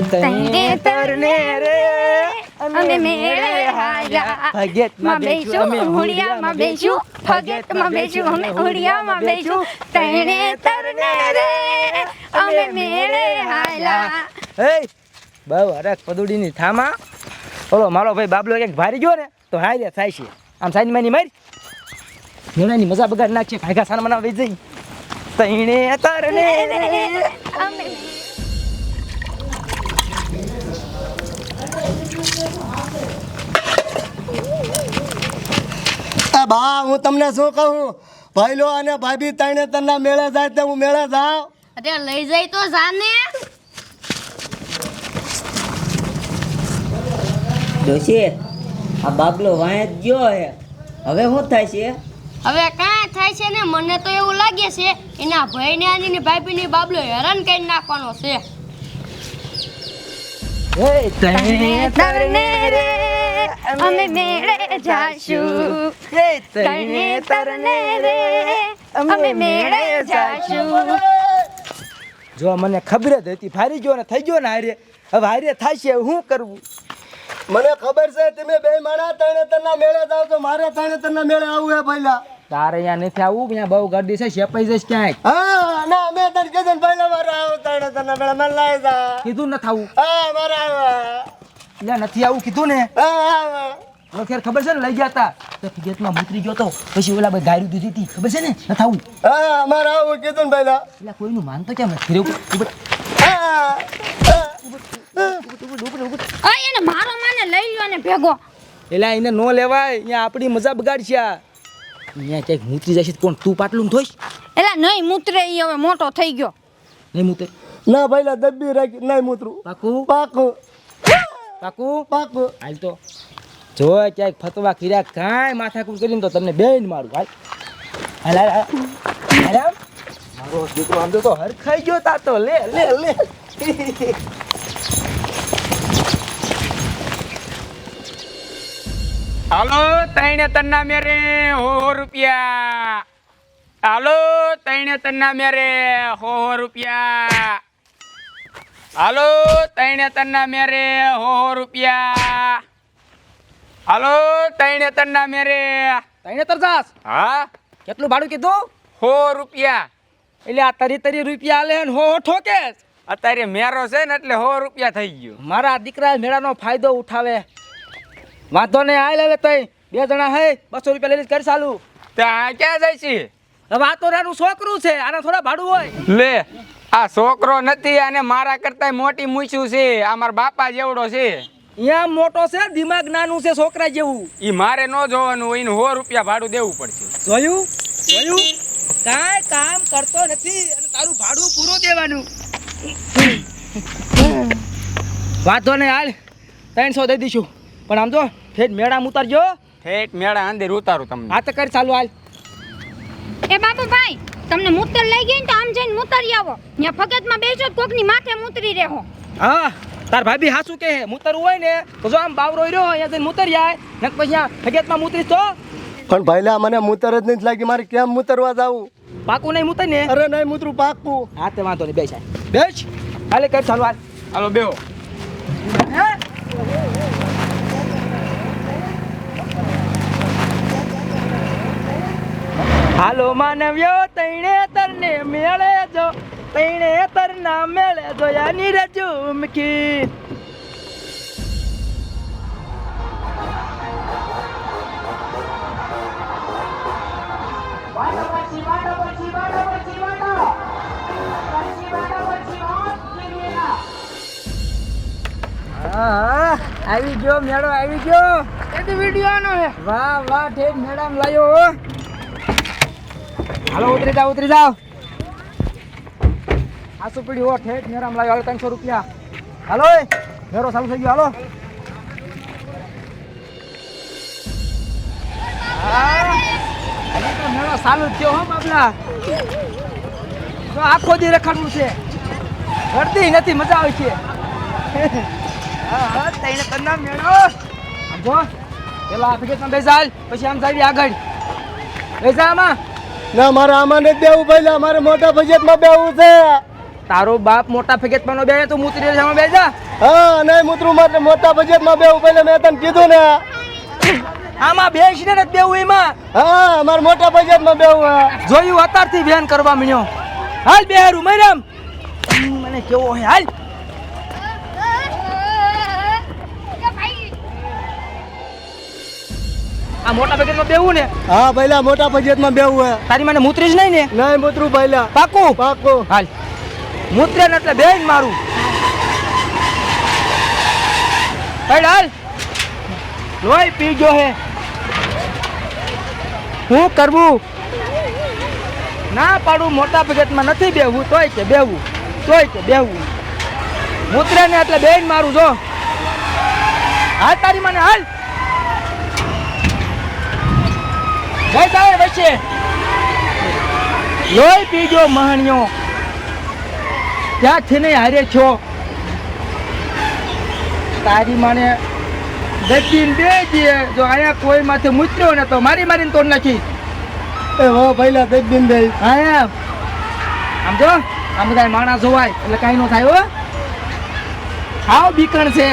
તને તરને રે અમે મેળે હાર્યા ભગતમાં બેસું હુડિયામાં બેસું ભગતમાં બેસું અમે હુડિયામાં બેસું તણે તરને રે અમે મેળે હાલ્યા એ બહુ હરખ પદુડીની થામા ઓલો મારો ભાઈ બાબલો એક ભારી ગયો ને તો હાય થાય છે આમ સાઈન માની મારી મેળાની મજા બગાડ નાખશે ભાગા સાના મના જઈ તઈને તરને રે અમે બા હું તમને શું કહું? ભાઈલો અને ભાભી તને તરના મેળે જાય તો હું મેળે જાઉં. અરે લઈ જાય તો જાને. જોશી આ બાબલો વાંય જ ગયો હે. હવે શું થાય છે? હવે કાંઈ થાય છે ને? મને તો એવું લાગે છે એના ભાઈને આની ને ભાભીની બાબલો હેરાન કરી નાખવાનો છે. એ તને તરને રે. અમે મેળે જાશું. તને તરને રે. અમે મેળે જાશું. જો મને ખબર જ હતી ફારી ગયો ને થઈ ગયો ને હારે. હવે હારે થશે હું શું કરવું? મને ખબર છે તમે બે માણા ત્રણે તરના મેળે જાવ તો મારે ત્રણે તરના મેળે આવું હે પહેલા. તારે અહીંયા નથી આવું અહીંયા બહુ ગરદી છે શેપાઈ જઈશ ક્યાંક હા ના અમે તને કીધું પહેલા મારે આવો ત્રણે તરના મેળે મને લઈ જા. કીધું ન થાવું હા મારે આવા. એટલે નથી આવું કીધું ને. ખેર ખબર છે ને લઈ ગયા તા તો ફિગેટમાં મૂતરી ગયો તો પછી ઓલા ભાઈ ગાયરું દીધી હતી. ખબર છે ને? ન થવું હા મારે આવું કીધું ને પહેલા. એટલે કોઈનું માનતો કેમ નથી? રે ઉપર- ઉપર- હા આ એને મારો માને લઈ લ્યો ને ભેગો. એલા એને નો લેવાય. અહીંયા આપણી મજા બગાડશે. અહીંયા ક્યાંક મૂતરી જશે તો કોણ તું પાટલું થોઈશ એલા નહીં મૂતરે એ હવે મોટો થઈ ગયો. નહીં મૂતર. ના પહેલા દબ્બી રાખી નહીં મૂતરું. પાકું? પાકું. પાકું પાકું હાલ તો. જો ક્યાંક ફતવા કર્યા કાંઈ માથાકૂટ કરીને તો તમને બેન મારું હાલ. હાલ હાલ હાલ. હાલ મારો દીકરો આમ તો હરખાઈ ગયો તાતો. લે લે લે. હાલો તૈણે તન્ના મેરે હો હો રૂપિયા. હાલો તૈણે તન્ના મેરે હો હો રૂપિયા. હાલો તૈણે તન્ના મેરે હો હો રૂપિયા. હાલો તૈણે તન્ના મેરે. તઈને તરજાસ હા? કેટલું ભાડું કીધું? હો રૂપિયા. એટલે આ તરી તરી રૂપિયા આલે ને હો ઠોકે અત્યારે મેરો છે ને એટલે હો રૂપિયા થઈ ગયું. મારા દીકરા મેળાનો ફાયદો ઉઠાવે. વાંધો ને આ લેવે તઈ. બે જણા હે બસો રૂપિયા લઈને કરી ચાલુ. ત્યાં ક્યાં જાય છે? હવે આ તો નાનું છોકરું છે આના થોડા ભાડું હોય. લે. આ છોકરો નથી અને મારા કરતા મોટી મૂછ્યું છે. આ મારા બાપા જેવડો છે. અહીંયા મોટો છે દિમાગ નાનું છે છોકરા જેવું. ઈ મારે ન જોવાનું એને સો રૂપિયા ભાડું દેવું પડશે. જોયું? જોયું? કાંઈ કામ કરતો નથી અને તારું ભાડું પૂરું દેવાનું. વાંધો ને હાલ. ત્રણસો દઈ દઈશું. પણ આમ તો ઠેઠ મેળામાં ઉતારજો. ઠેઠ મેળા અંદર ઉતારું તમને. આ તો કરી ચાલુ હાલ. એ બાબુભાઈ તમને મૂતર લઈ ગઈ ને તો આમ જઈને મૂતરી આવો. ત્યાં ફગતમાં બેસો કોકની માથે મૂતરી રહેવો હા તાર ભાભી હાસુ કે મૂતરવું હોય ને તો જો આમ બાવરો રહ્યો અહીંયા જઈને મૂતરી જાય. ને પછી અહીંયા ફગેતમાં મૂતરી તો? પણ ભાઈલા મને મૂતર જ નથી લાગી. મારે કેમ મૂતરવા જાવું? પાકું નહીં મૂતર ને? અરે નહીં મૂતરું પાકું. હા તે વાંધો નહીં બેસાય બેસ. હાલે કર ચાલુ હાલ હાલો બેહો હાલો માનવ્યો તૈણે તરને મેળે જો તૈણે તરના મેળે જો યાની રજુ મુખી આવી ગયો મેળો આવી ગયો. એ વીડિયો નો હે વાહ વાહ ઠેઠ મેડમ લાયો હાલો, ઉતરી જાઓ ઉતરી જાઓ. આસુ પડી હો ઠેઠ મેરામ લાવ્યો હાલો, ત્રણસો રૂપિયા. હાલો મેરો ચાલુ થઈ ગયો, હાલો. મેળો ચાલુ થયો, હો, બાબલા. આખો દી રખડવું છે. વળતી નથી, મજા આવે છે. હા તઈને તન્ના મેળો. જો, પેલા આ ફિગેટમાં બેસી પછી આમ જાય આગળ. બેસા આમાં. ના મારે આમાં નથી બેવું પહેલા મારે મોટા બજેટમાં બેવું છે. તારો બાપ મોટા ફેગેતમાં બે તું મૂતરી જમા બેજા હા નહીં મૂતરું માટે મોટા બજેટમાં બેવું પહેલે મેં તને કીધું ને. આમાં બેસીને નથી બેવું એમાં. હા મારે મોટા બજેટમાં બેવું હે જોયું અત્યારથી બેન કરવા મળ્યો હાલ બે હારું મરિયમ મને કેવો હોય હાલ. આ મોટા બજેટમાં બેવું ને? હા પહેલા મોટા બજેટમાં બેવું હે. તારી મને મૂતરી જ નહીં ને? નહીં મૂતરું પહેલા પાકું? પાકું. હાલ. મૂત્રે ને એટલે બેન મારું. હાલ હાલ. લોહી પી ગયો હે. શું કરવું? ના પાડું મોટા બજેટમાં નથી બેવું તોય કે બેવું તોય કે બેવું મૂત્રે ને એટલે બેન મારું જો. હાલ તારી મને હાલ. તારે વચ્ચે. લોહી પીજો મહાણિયો. ક્યાંથી નહીં હારે છો. તારી માને દક્ષિણ બે જઈએ જો અહીંયા કોઈ માથે મૂત્ર્યો ને તો મારી મારીને તોડ નાખી. એ હો પહેલા દક્ષિણ બે હા આમ જો આમ બધા માણસ હોવાય એટલે કાંઈ ન થાય હો. હાવ બીકણ છે.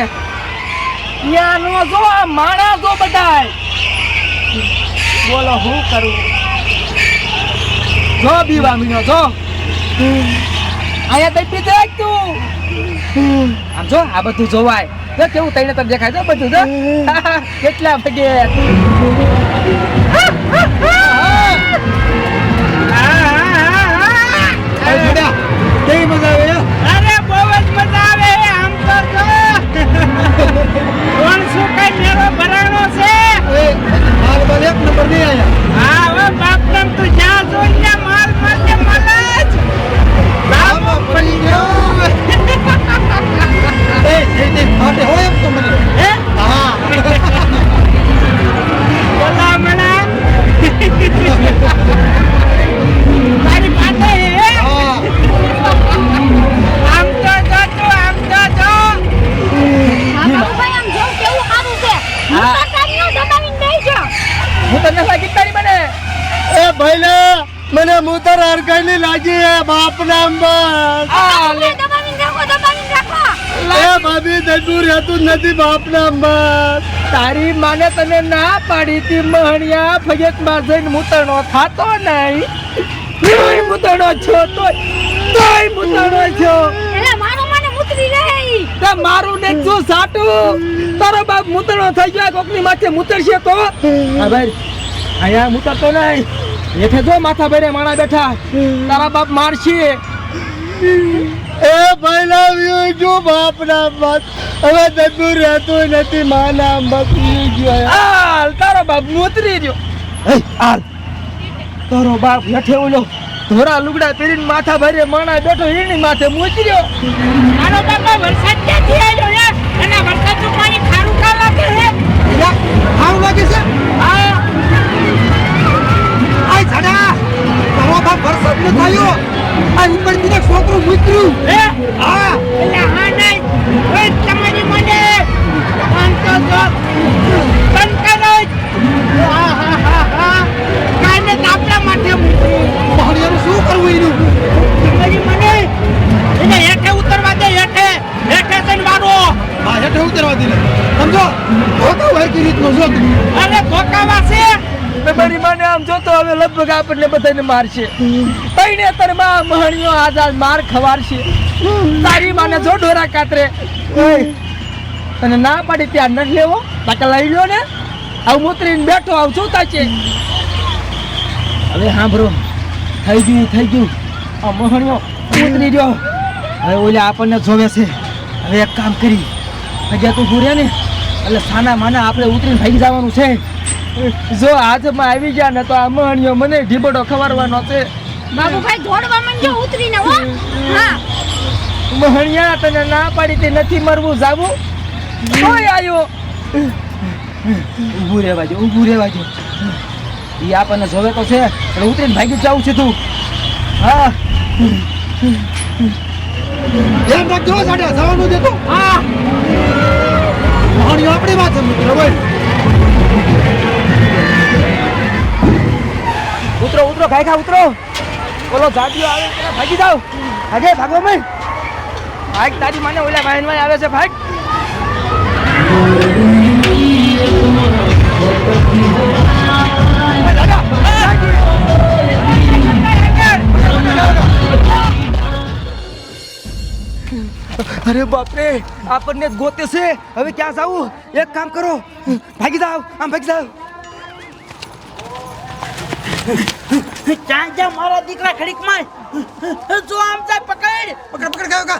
ત્યાં નો જો માણસ જો બધાય. બોલો હું કરું? જો બીવા મીનો જો. અહીંયા દઈ પીધે તું. આમ જો આ બધું જોવાય. જો કેવું તઈને તને દેખાય જો બધું જો. કેટલા પગે કેવી મજા આવે અરે બહુ જ મજા આવે આમ તો જો. કોણ શું કઈ મેળો ભરાણો માલ બલ એક નંબર નહીં આયા. હા હવે બાપનમ તું જા જોઈ ત્યાં માલ મારજે મલજ બાપ પડી ગયો. એ જે જે ફાટે હોય ભાઈલા હું તો હરકઈ લાગી હે બાપ એ ભાભી દજુ રહેતું નથી બાપ બસ તારી માને તને ના પાડી તી મહણિયા. ફજતમાં જઈને મૂતરણો થાતો નહીં. તોય મૂતરનો છો તોય મૂતરનો છો. તે મારું ને શું સાટું? તારો બાપ મૂતરનો થઈ ગયો કોકની માથે મૂતરશે તો? અહીંયા મૂતરતો નહીં. હેઠે જો માથા ભરે માણા બેઠા તારા બાપ મારશે. એ ભાઈલા યુ જો બાપ ના બાપ હવે દજુ રહેતું નથી માના બાપ ઈ ગયો. હાલ તારો બાપ મૂતરી રહ્યો. હે, હાલ. તારો બાપ હેઠે ઓલો ધોરા લુગડા પહેરીને માથા ભરે માણા બેઠો એની માથે મૂતર્યો. મારો બાપા વરસાદ ક્યાંથી આવ્યો હે અને વરસાદનું પાણી ખારું કા લાગે હે ખારું લાગે છે. તારો બાપ વરસાદ ન થયો. આ ઉપરથી ને છોકરું મૂતર્યું. હે? હા. એટલે હા નહીં. ઓય તમારી મને તો જો કંકાનો જ. હા હા હા હા. કાને તો આપણા માથે મૂક્યું મહણિયાનું શું કરવું એનું? તમારી મને એટલે હેઠે ઉતરવા દે હેઠે. હેઠે જઈને મારો હા હેઠે ઉતરવા દે. સમજો? ધોકા વારકી રીતનો જો. તું. અરે મારી માને આમ જોતો હવે લગભગ આપણને બધાને મારશે. તઈને તરમાં મહણિયો આજ માર ખવારશે. તારી માને જો ઢોરા કાતરે. અને ના પાડી ત્યાં ન લેવો બાકી લઈ લ્યો ને. આવું મૂતરીને બેઠો આવું જોતા છે. હવે સાંભળો. થઈ ગયું થઈ ગયું. આ મહણિયો ઉતરી રહ્યો. હવે ઓલે આપણને જોવે છે. હવે એક કામ કરી. જગ્યા તું પૂરે ને એટલે સાના માના આપણે ઉતરીને ભાગી જવાનું છે. જો હાથમાં આવી ગયા ને તો આ મહણીઓ મને ઢીબડો ખવારવાનો છે. બાબુભાઈ દોડવા માંડજો ઉતરીને હો. હા. મહણિયા તને ના પાડી તે નથી મરવું જાવું? કોઈ આવ્યો ઊભું રહેવા જો ઊભું રહેવા જો ઈ આપણને જોવે તો છે એટલે ઉતરીને ભાગી જવું છે તું. હા. ધ્યાન રાખજો સાડા જવાનું દેતો હા. મહાણીઓ આપણી વાત બોલ ઉતરો ઉતરો ખાઈ ઉતરો. બોલો, જાતિઓ આવે ભાગી જાઓ. ભાગે, ભાગો મેં ભાગ તારી માને ઓલા વાહનમાં આવે છે, ભાગ. અરે બાપરે, આપણને ગોતે છે. હવે ક્યાં જાવું? એક કામ કરો. ભાગી જાવ આમ ભાગી જાવ ક્યાં જા મારા દીકરા ખડીકમાં જો આમ જાય પકડ. પકડ પકડ ગયો કા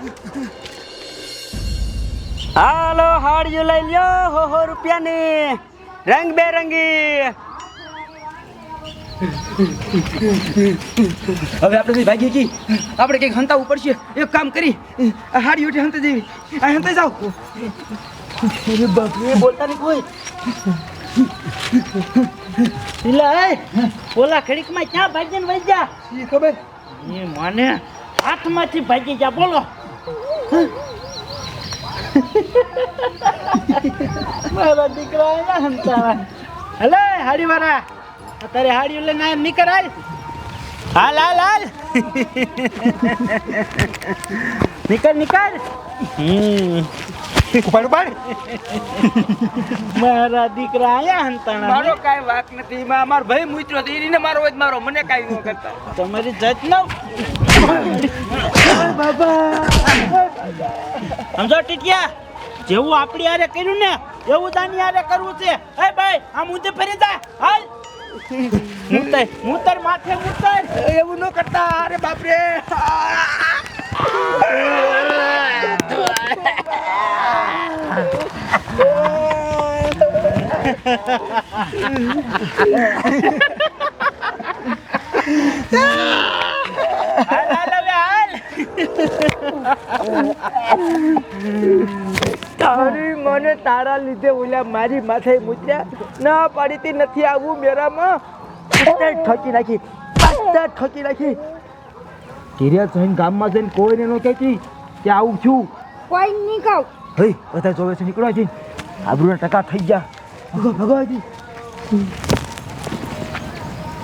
હાલો હાડિયું લઈ લ્યો હો હો રૂપિયાની. રંગ બેરંગી હવે આપણે કઈ ભાગી કી? આપણે કંઈક ઉપર પડશે. એક કામ કરી. આ હાડી ઉઠી હંતા જેવી આ હંતાઈ જાવ અરે બાપરે બોલતા નહીં કોઈ. લે ઓલા ખડીકમાં ક્યાં ભાગીને વઈ જા? ઈ ખબર? એ મને હાથમાંથી ભાગી જા બોલો. મારા દીકરા અહીંયા હંતાવા હલે હાડી વાળા તારે હાડી લઈને આયા નીકળ હાલ. હાલ હાલ હાલ. નીકળ નીકળ. હમ. ઉપાડ ઉપાડ મારા દીકરા આયા હંતાણા મારો કાંઈ વાક નથી. માં મારો ભાઈ મૂત્રો તો એને મારો જ મારો. મને કાંઈ ન કરતા. તમારી જત ન સમજો ટીટિયા જેવું આપણી આરે કર્યું ને એવું દાની આરે કરવું છે. એ ભાઈ આમ ઊંધે ફરી જા. હાલ. મૂતર મૂતર માથે મૂતર. એવું ન કરતા. અરે બાપરે. હાલ હાલ હવે હાલ તારી મને તારા લીધે ઓલા મારી માથે મૂત્યા ના પાડીતી નથી આવું મેરામાં. ઠકી નાખી. ઠકી ઠોકી નાખી. કિરિયા જઈને ગામમાં જઈને કોઈને ન કહેતી કે આવું છું કોઈ નહીં કહું. હઈ બધા જોવે છે નીકળો જઈને આબરૂના ટકા થઈ ગયા. 박아 박아야지. 응.